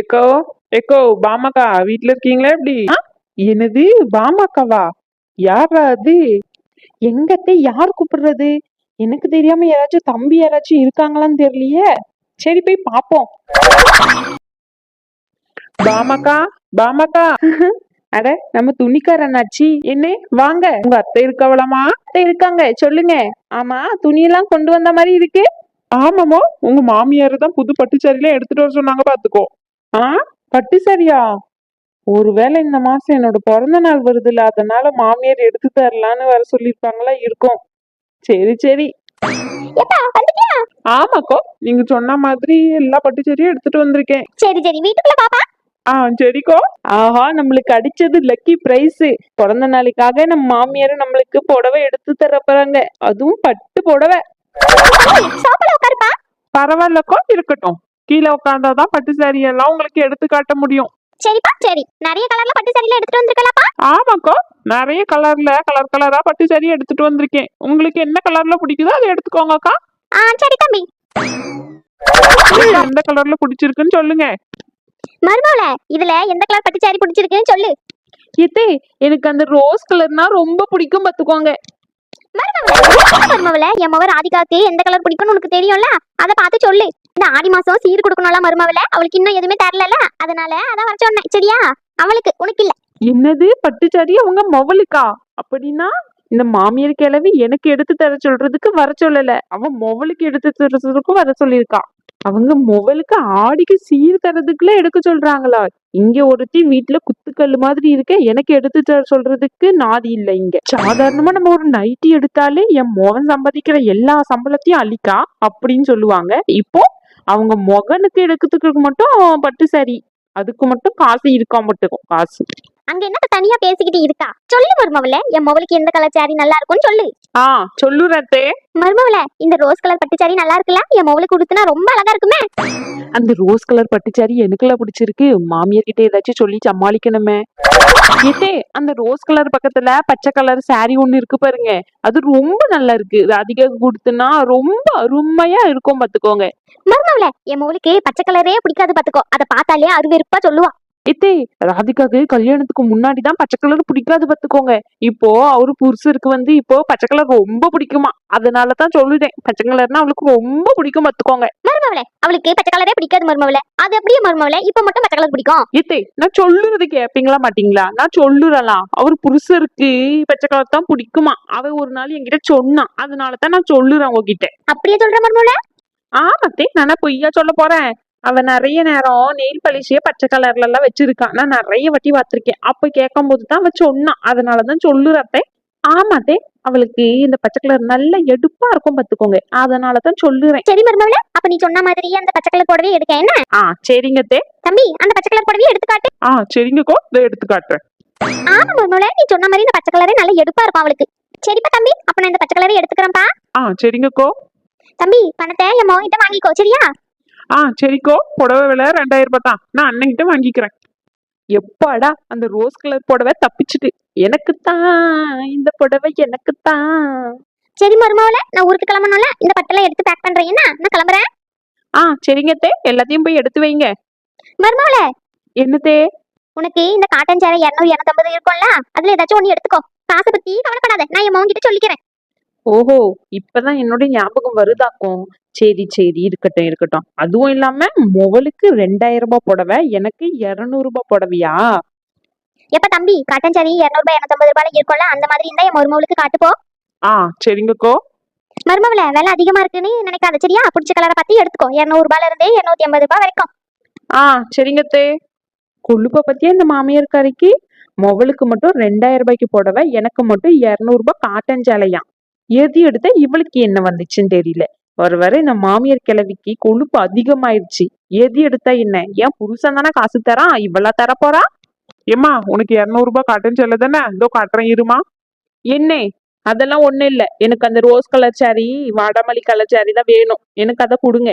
Echo echo பாமாக்கா வீட்ல இருக்கீங்களா எப்படி? என்னது பாமாக்காவா யாரா அது? எங்கத்தை யார் கூப்பிடுறது? எனக்கு தெரியாம யாராச்சும் தம்பி யாராச்சும் இருக்காங்களான்னு தெரியலையே. சரி போய் பாப்போம். பாமாக்கா பாமாக்கா அட நம்ம துணிக்காரனாச்சி. என்ன? வாங்க. உங்க அத்தை இருக்கவளமா அத்தை இருக்காங்க. சொல்லுங்க. ஆமா துணியெல்லாம் கொண்டு வந்த மாதிரி இருக்கு. ஆமாமோ உங்க மாமியார் தான் புது பட்டுச்சாரிலாம் எடுத்துட்டு வர சொன்னாங்க பாத்துக்கோ. ஆ? பட்டு சரியா? ஒருவேளை இந்த மாசம் என்னோட பிறந்த நாள் வருதுல்ல அதனால மாமியார் எடுத்து தரலான்னு வர சொல்லிருப்பாங்களா இருக்கும். சரி சரி. ஆமாக்கோ நீங்க சொன்ன மாதிரி எல்லா பட்டுச்சேரியும் எடுத்துட்டு வந்திருக்கேன். சரி சரி வீட்டுக்குள்ள பாப்பா. ஆ சரிக்கோ. ஆஹா நம்மளுக்கு அடிச்சது லக்கி பிரைஸ் பிறந்த நாளைக்காக நம்ம மாமியார் நம்மளுக்கு புடவை எடுத்து தர போறாங்க. அதுவும் பட்டு புடவை. பரவாயில்லக்கோ இருக்கட்டும். கீழே உட்காந்தாதான் பட்டு சாரி எல்லாம் உங்களுக்கு எடுத்து காட்ட முடியும். சரிப்பா சரி. நிறைய கலர்ல பட்டு சாரில எடுத்துட்டு வந்திருக்கலாப்பா ஆமாக்கோ நிறைய கலர்ல கலர் கலரா பட்டு சாரி எடுத்துட்டு வந்திருக்கேன். உங்களுக்கு என்ன கலர்ல பிடிக்குதோ அதை எடுத்துக்கோங்கக்கா. ஆ சரி தம்பி. எந்த கலர்ல பிடிச்சிருக்குன்னு சொல்லுங்க. மருமவள இதுல எந்த கலர் பட்டு சாரி பிடிச்சிருக்குன்னு சொல்லு. எத்தே எனக்கு அந்த ரோஸ் கலர்னா ரொம்ப பிடிக்கும் பாத்துக்கோங்க மருமவள என் மவ ராதிகாக்கு எந்த கலர் பிடிக்கும்னு உனக்கு தெரியும்ல? அத பார்த்து சொல்லு. இந்த ஆடி மாசம் சீர் கொடுக்கணும்ல மருமவள அவளுக்கு இன்னும் எதுவுமே தரல அதனால அதான் வர சொன்னேன். சரியா? அவளுக்கு உனக்கு இல்ல. என்னது? பட்டுச்சாரி அவங்க மொவலுக்கா அப்படின்னா இந்த மாமியார் கிழவி எனக்கு எடுத்து தர சொல்றதுக்கு வர சொல்லல. அவன் மொவலுக்கு எடுத்து தரதுக்கும் வர சொல்லியிருக்கா. அவங்க மொவலுக்கு ஆடிக்கு சீர் தரதுக்குள்ள எடுக்க சொல்றாங்களா? இங்க ஒருத்தி வீட்டுல குத்துக்கல்லு மாதிரி இருக்க எனக்கு எடுத்து தர சொல்றதுக்கு நாதி இல்ல இங்க. சாதாரணமா நம்ம ஒரு நைட்டி எடுத்தாலே என் மோகன் சம்பாதிக்கிற எல்லா சம்பளத்தையும் அழிக்கா? அப்படின்னு சொல்லுவாங்க. இப்போ அவங்க முகனுக்கு எடுக்கிறதுக்கு மட்டும் பட்டு சரி அதுக்கு மட்டும் காசு இருக்கா மட்டும் காசு. அங்க என்ன தனியா பேசிக்கிட்டு இருக்கா? சொல்லு மருமவள என் மவளுக்கு எந்த கலர் சாரி நல்லா இருக்கும்னு சொல்லு. ஆ சொல்லுறத்தே மருமவள இந்த ரோஸ் கலர் பட்டு சாரி நல்லா இருக்குல்ல? என் மவளுக்கு உடுத்துனா ரொம்ப அழகா இருக்குமே. அந்த ரோஸ் கலர் பட்டுச்சாரி எனக்குலாம் பிடிச்சிருக்கு. மாமியார் கிட்ட ஏதாச்சும் சொல்லி சமாளிக்கணுமே. ஏத்தே அந்த ரோஸ் கலர் பக்கத்துல பச்சை கலர் saree ஒண்ணு இருக்கு பாருங்க. அது ரொம்ப நல்லா இருக்கு. ராதிகா கொடுத்துனா ரொம்ப அருமையா இருக்கும் பாத்துக்கோங்க. மருமவள என் மவளுக்கு பச்சை கலரே பிடிக்காது பாத்துக்கோ. அத பார்த்தாலே அருவெருப்பா சொல்லுவா. ஏத்தே ராதிகாக்கு கல்யாணத்துக்கு முன்னாடி தான் பச்சை கலர் பிடிக்காது பாத்துக்கோங்க இப்போ அவரு புருஷருக்கு வந்து இப்போ பச்சை கலர் ரொம்ப பிடிக்குமா? அதனால தான் சொல்லுதேன். பச்சை கலர்னா அவளுக்கு ரொம்ப பிடிக்கும் பாத்துக்கோங்க மருமவள அவளுக்கு பச்சை கலரே பிடிக்காது மருமவள. அது அப்படியே மருமவள இப்ப மட்டும் பச்சை கலர் பிடிக்கும். ஏத்தே நான் சொல்லுறது கேப்பீங்களா மாட்டீங்களா? நான் சொல்லுறலாம். அவர் புருஷருக்கு பச்சை கலர் தான் பிடிக்குமா? அவ ஒரு நாள் என்கிட்ட சொன்னான் அதனால தான் நான் சொல்லுறேன் உங்ககிட்ட. அப்படியே சொல்ற மருமவள. ஆமாத்தே நான் பொய்யா சொல்ல போறேன். அவ நிறைய நேரம் நெயில் பாலிஷே பச்சை கலர்ல எல்லாம் வச்சிருக்கான். நான் நிறைய வாட்டி பார்த்திருக்கேன். அப்ப கேட்கும் போது தான் அவ சொன்னான். அதனாலதான் சொல்லுறத்தே ஆமாத்தே அவளுக்கு இந்த பச்சை கலர் நல்ல எடுப்பா இருக்கும் பாத்துக்கோங்க அதனாலதான் சொல்லுறேன். சரி மருமவள அப்ப நீ சொன்ன மாதிரி அந்த பச்சை கலர் புடவையே எடுக்க என்ன? ஆ சரிங்கத்தே தம்பி அந்த பச்சை கலர் புடவையே எடுத்து காட்டு ஆ சரிங்கக்கோ இதை எடுத்து காட்டுறேன் ஆமா மருமவள நீ சொன்ன மாதிரி இந்த பச்சை கலரே நல்ல எடுப்பா இருக்கும் அவளுக்கு. சரிப்பா தம்பி அப்ப நான் இந்த பச்சை கலரே எடுத்துக்கிறேன்ப்பா. ஆ சரிங்கக்கோ தம்பி பணத்தை என் மகன் கிட்ட வாங்கிக்கோ சரியா? ஆ சரிக்கோ. புடவை விலை ரெண்டாயிரம் ரூபாய் தான் நான் அண்ணன்கிட்ட வாங்கிக்கிறேன். எப்பாடா அந்த ரோஸ் கலர் புடவை தப்பிச்சுட்டு. எனக்குத்தான் இந்த புடவை எனக்குத்தான். சரி மருமவள நான் ஊருக்கு கிளம்பணும்ல? இந்த பட்டெல்லாம் எடுத்து பேக் பண்றேன். என்ன? நான் கிளம்புறேன்? ஆ சரிங்கத்தே எல்லாத்தையும் போய் எடுத்து வைங்க. மருமவள என்னத்தே உனக்கு இந்த காட்டன் சேலை இரநூறு இரநூத்தம்பது இருக்கும்ல? அதுல ஏதாச்சும் ஒண்ணு எடுத்துக்கோ. காசை பத்தி கவலைப்படாத. நான் என் மகன் கிட்ட சொல்லிக்கிறேன். ஓஹோ இப்பதான் என்னோட ஞாபகம் வருதாக்கும். சரி சரி இருக்கட்டும் இருக்கட்டும். அதுவும் இல்லாம முவலுக்கு ரெண்டாயிரம் ரூபாய் புடவை எனக்கு இருநூறு ரூபாய் புடவையா? எப்ப தம்பி காட்டன் சேரி இரநூறு ரூபாய் இரநூத்தம்பது ரூபாய் இருக்கும்ல அந்த மாதிரி இருந்தா என் மருமவளுக்கு காட்டுப்போ ஆ சரிங்கக்கோ. மருமவள விலை அதிகமா இருக்குன்னு நினைக்காத சரியா? பிடிச்ச கலரை பத்தி எடுத்துக்கோ. இரநூறு ரூபாயில இருந்தே இருநூத்தி ஐம்பது ரூபாய் வரைக்கும். ஆ சரிங்கத்தே கொழுப்ப பத்தியா இந்த மாமியார் கறிக்கு மொவலுக்கு மட்டும் ரெண்டாயிரம் ரூபாய்க்கு புடவை எனக்கு மட்டும் இருநூறு ரூபாய் காட்டன் சேலையாம் எது எடுத்தா இவளுக்கு என்ன வந்துச்சுன்னு தெரியல. வர வர இந்த மாமியார் கிழவிக்கு கொழுப்பு அதிகமாயிருச்சு. எது எடுத்தா என்ன? ஏன் புருஷன் தானே காசு தரான்? இவளா தர போறா ஏமா உனக்கு இருநூறு ரூபாய் காட்டன் சேலை தானே இதோ காட்டுறேன் இருமா. என்ன? அதெல்லாம் ஒண்ணும் இல்ல. எனக்கு அந்த ரோஸ் கலர் சாரி வாடாமல்லி கலர் சாரி தான் வேணும். எனக்கு அதை கொடுங்க.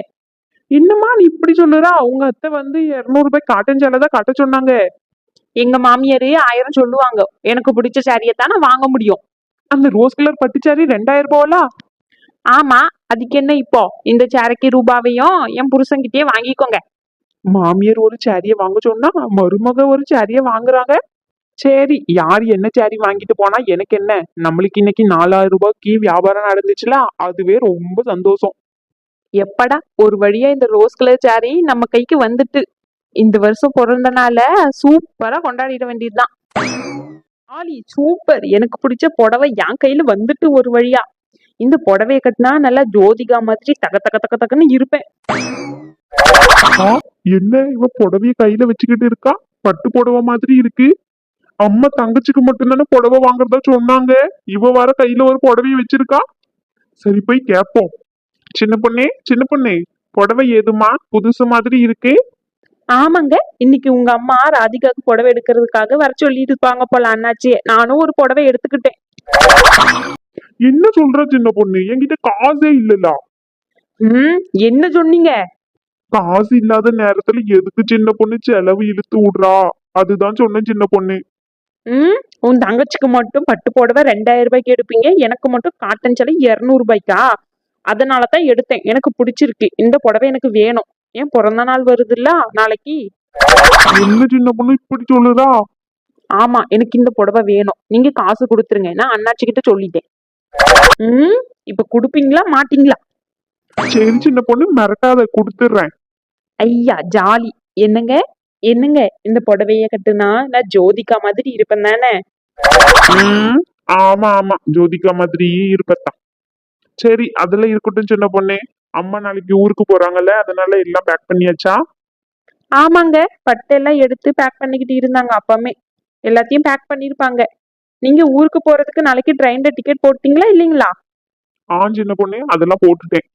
என்னம்மா நீ இப்படி சொல்லுறா? உங்க அத்தை வந்து இருநூறு ரூபாய் காட்டன் சேலை தான் கட்ட சொன்னாங்க. எங்க மாமியாரு ஆயிரம் சொல்லுவாங்க. எனக்கு பிடிச்ச சாரியை தானே வாங்க முடியும். அந்த ரோஸ் கலர் பட்டு சாரி ரெண்டாயிரம் ரூபாவா? ஆமா அதுக்கு என்ன இப்போ? இந்த சாரிக்கு ரூபாவையும் என் புருஷன்கிட்டயே வாங்கிக்கோங்க. மாமியார் ஒரு சாரிய வாங்க சொன்னா மருமக ஒரு சாரிய வாங்குறாங்க. சரி யார் என்ன சாரி வாங்கிட்டு போனா எனக்கு என்ன? நம்மளுக்கு இன்னைக்கு நாலாயிரம் ரூபாய்க்கு வியாபாரம் நடந்துச்சுல அதுவே ரொம்ப சந்தோஷம். எப்படா ஒரு வழியா இந்த ரோஸ் கலர் சாரி நம்ம கைக்கு வந்துட்டு. இந்த வருஷம் பிறந்தனால சூப்பரா கொண்டாடிட வேண்டியதுதான். ஆலி சூப்பர். எனக்கு பிடிச்ச புடவை என் கையில வந்துட்டு ஒரு வழியா. இந்த புடவைய கட்டினா நல்லா ஜோதிகா மாதிரி தக தக தக தகன்னு இருப்பேன். என்ன? இவ புடவைய கையில வச்சுக்கிட்டு இருக்கா? பட்டு புடவை மாதிரி இருக்கு. அம்மா தங்கச்சிக்கு மட்டும்தானே புடவை வாங்குறதா சொன்னாங்க. இவ வர கையில ஒரு புடவைய வச்சிருக்கா. சரி போய் கேப்போம். சின்ன பொண்ணே சின்ன பொண்ணே புடவை ஏதுமா புதுசு மாதிரி இருக்கு. ஆமாங்க. இன்னைக்கு உங்க அம்மா ராதிகாக்கு புடவை எடுக்கிறதுக்காக வர சொல்லிட்டு இருப்பாங்க போல அண்ணாச்சியே நானும் ஒரு புடவை எடுத்துக்கிட்டேன். என்ன சொல்ற சின்ன பொண்ணு? என்கிட்ட காசே இல்லல. ம் என்ன சொன்னீங்க? காசு இல்லாத நேரத்துல எதுக்கு சின்ன பொண்ணு செலவு இழுத்து விடுறா? அதுதான் சொன்னேன் சின்ன பொண்ணு. ம் உன் தங்கச்சிக்கு மட்டும் பட்டு புடவை ரெண்டாயிரம் ரூபாய்க்கு எடுப்பீங்க. எனக்கு மட்டும் காட்டன் சேலை இருநூறு ரூபாய்க்கா? அதனால தான் எடுத்தேன். எனக்கு பிடிச்சிருக்கு. இந்த புடவை எனக்கு வேணும். ஏன் பிறந்த நாள் வருதுல்ல? நாளைக்கு. என்ன சின்ன பொண்ணு இப்படி சொல்லுதா? ஆமா எனக்கு இந்த புடவை வேணும். நீங்க காசு கொடுத்துருங்க. நான் அண்ணாச்சி கிட்ட சொல்லிட்டேன். ம்? இப்ப கொடுப்பீங்களா? மாட்டீங்களா? சரி சின்ன பொண்ணு மிரட்டாத கொடுத்துடுறேன் ஐயா ஜாலி. என்னங்க? என்னங்க? இந்த புடவைய கட்டுனா நான் ஜோதிகா மாதிரி இருப்பேன் தானே? ம், ஆமா ஆமா. ஜோதிகா மாதிரியே இருப்பத்தான் சரி அதெல்லாம் இருக்கட்டும் சின்ன பொண்ணே. அம்மா நாளைக்கு ஊருக்கு போறாங்கல்ல அதனால எல்லாம் பேக் பண்ணியாச்சா? ஆமாங்க பட்டெல்லாம் எடுத்து பேக் பண்ணிக்கிட்டு இருந்தாங்க அப்பமே எல்லாத்தையும் பேக் பண்ணிருப்பாங்க நீங்க ஊருக்கு போறதுக்கு நாளைக்கு ட்ரெயின்ல டிக்கெட் போட்டீங்களா இல்லைங்களா? ஆ சின்ன பொண்ணே அதெல்லாம் போட்டுட்டேன்.